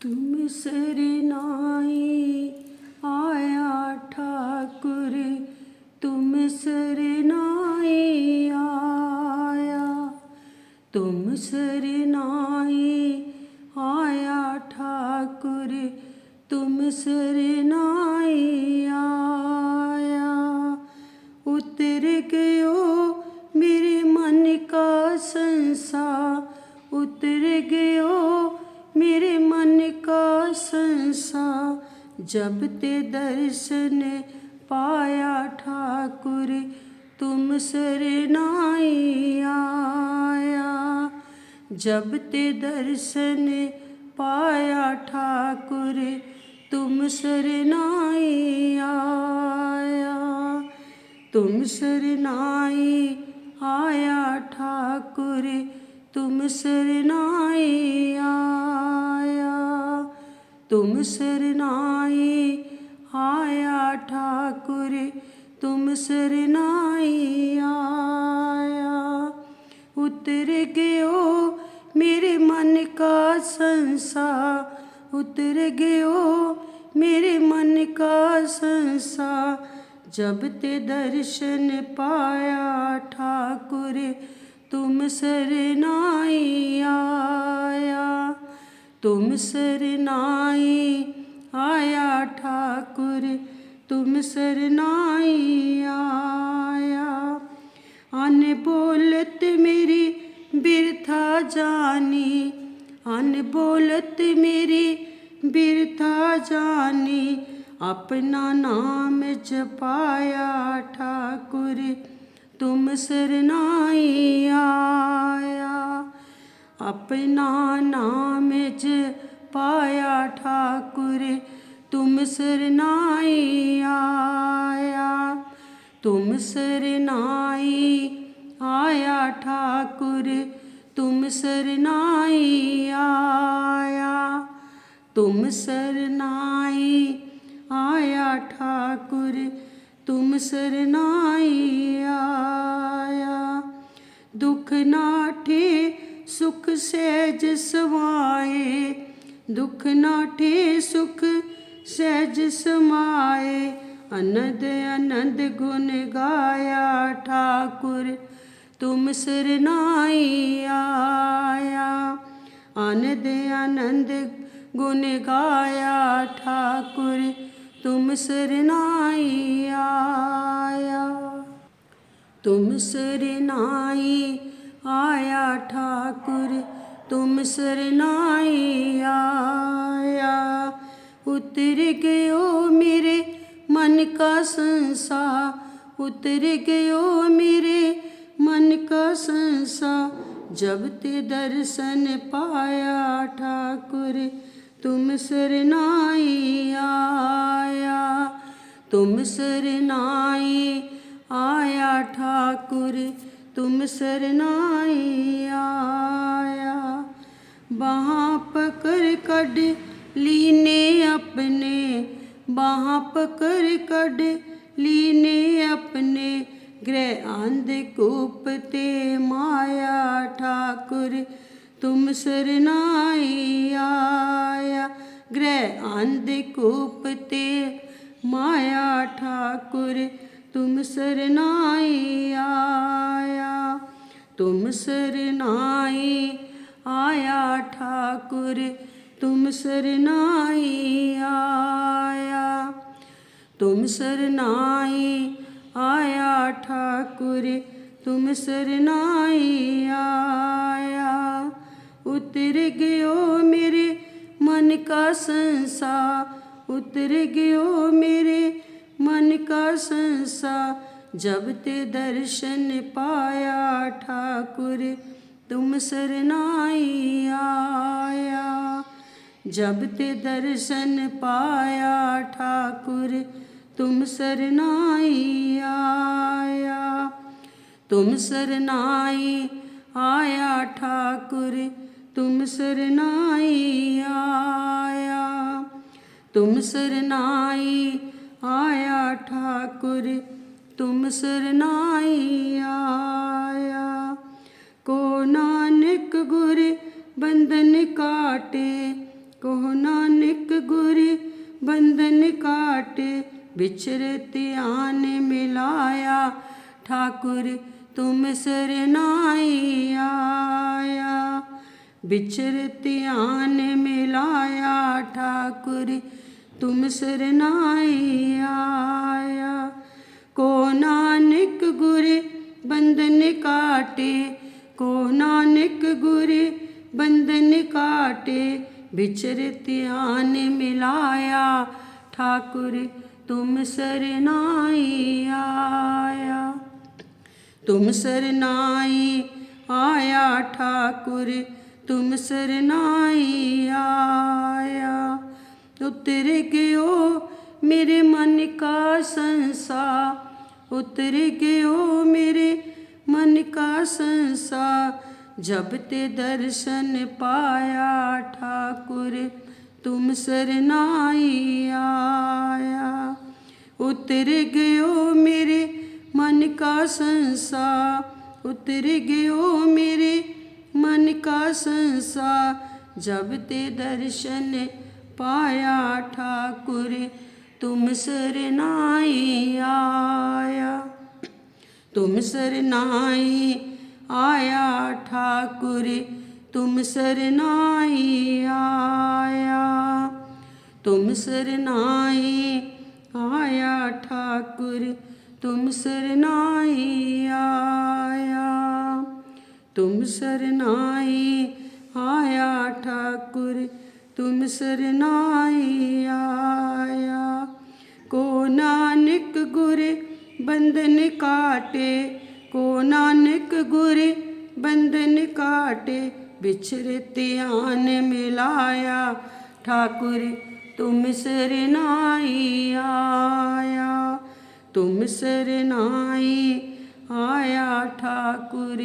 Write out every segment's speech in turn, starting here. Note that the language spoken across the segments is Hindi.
तुम सरनाई आया ठाकुर तुम सरनाई आया तुम सरनाई आया ठाकुर तुम सरनाई आया। उतर गयो मेरे मन का संसार, उतर गयो संसार जब ते दर्शन पाया ठाकुर तुम सरनाई आया जब ते दर्शन पाया ठाकुर तुम सरनाई आया तुम सरनाई आया ठाकुर तुम सरनाई आया तुम सरनाई आया ठाकुर, तुम सरनाई आया। उतर गयो मेरे मन का संसार उतर गयो मेरे मन का संसार जब ते दर्शन पाया ठाकुर, तुम सरनाई आया। तुम सरनाई आया ठाकुर, तुम सरनाई आया। अन बोलत मेरी बिरथा जानी, अन बोलत मेरी बिरथा जानी, अपना नाम जपाया ठाकुर, तुम सरनाई आया। अपना नाम पाया ठाकुर, तुम सरनाई आया। तुम सरनाई आया ठाकुर, तुम सरनाई आया। तुम सरनाई आया ठाकुर, तुम सरनाई आया। दुख नाठे सुख सहज समाए दुख नाठे सुख सहज समाए आनंद आनंद गुण गाया ठाकुर तुम सरनाई आया आनंद आनंद गुण गाया ठाकुर तुम सरनाई आया तुम सरनाई आया ठाकुर तुम सरनाई आया उतर गयो मेरे मन का संसार उतर गयो मेरे मन का संसार जब ते दर्शन पाया ठाकुर तुम सरनाई आया तुम सरनाई आया ठाकुर तुम सरनाई आया बाहाँ पकड़ कड लीने अपने बाहाँ पकड़ कड लीने अपने ग्रह आंध कूपते माया ठाकुर तुम सरनाई आया ग्रह आंध कूपते माया ठाकुर तुम सरनाई आया, तुम सरनाई आया ठाकुर, तुम सरनाई आया, तुम सरनाई आया ठाकुर, तुम सरनाई आया। उतर गयो मेरे मन का संसार उतर गयो मेरे मन का संसार जब ते दर्शन पाया ठाकुर, तुम सरनाई आया। जब ते दर्शन पाया ठाकुर, तुम सरनाई आया। तुम सरनाई आया ठाकुर, तुम सरनाई आया। तुम सरनाई आया ठाकुर, तुम सरनाई आया। को नानक गुर बंधन काटे, को नानक गुर बंधन काटे बिछरते आन मिलाया। ठाकुर, तुम सरनाई आया। बिछरते आन मिलाया। ठाकुर, तुम सरनाई बिछरते आन मिलाया, ठाकुर तुम सरनाई आया। तुम सरनाई आया, ठाकुर तुम सरनाई आया। उतर गयो मेरे मन का संसार उतर गयो मेरे मन का संसार जब ते दर्शन पाया ठाकुर तुम सरनाई आया उतर गयो मेरे मन का संसार उतर गयो मेरे मन का संसार जब ते दर्शन पाया ठाकुर तुम सरनाई आया तुम सरनाई आया ठाकुर, तुम सरनाई आया। तुम सरनाई आया ठाकुर, तुम सरनाई आया। तुम सरनाई आया ठाकुर, तुम सरनाई आया। को नानक गुरे बंधन काटे को नानक गुरे बंधन काटे बिछरते आन मिलाया। ठाकुर, तुम सरनाई आया, तुम सरनाई आया। ठाकुर,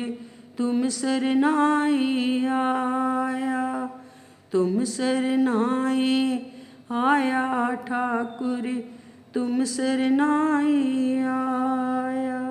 तुम सरनाई आया, तुम सरनाई आया। ठाकुर, तुम सरनाई आया।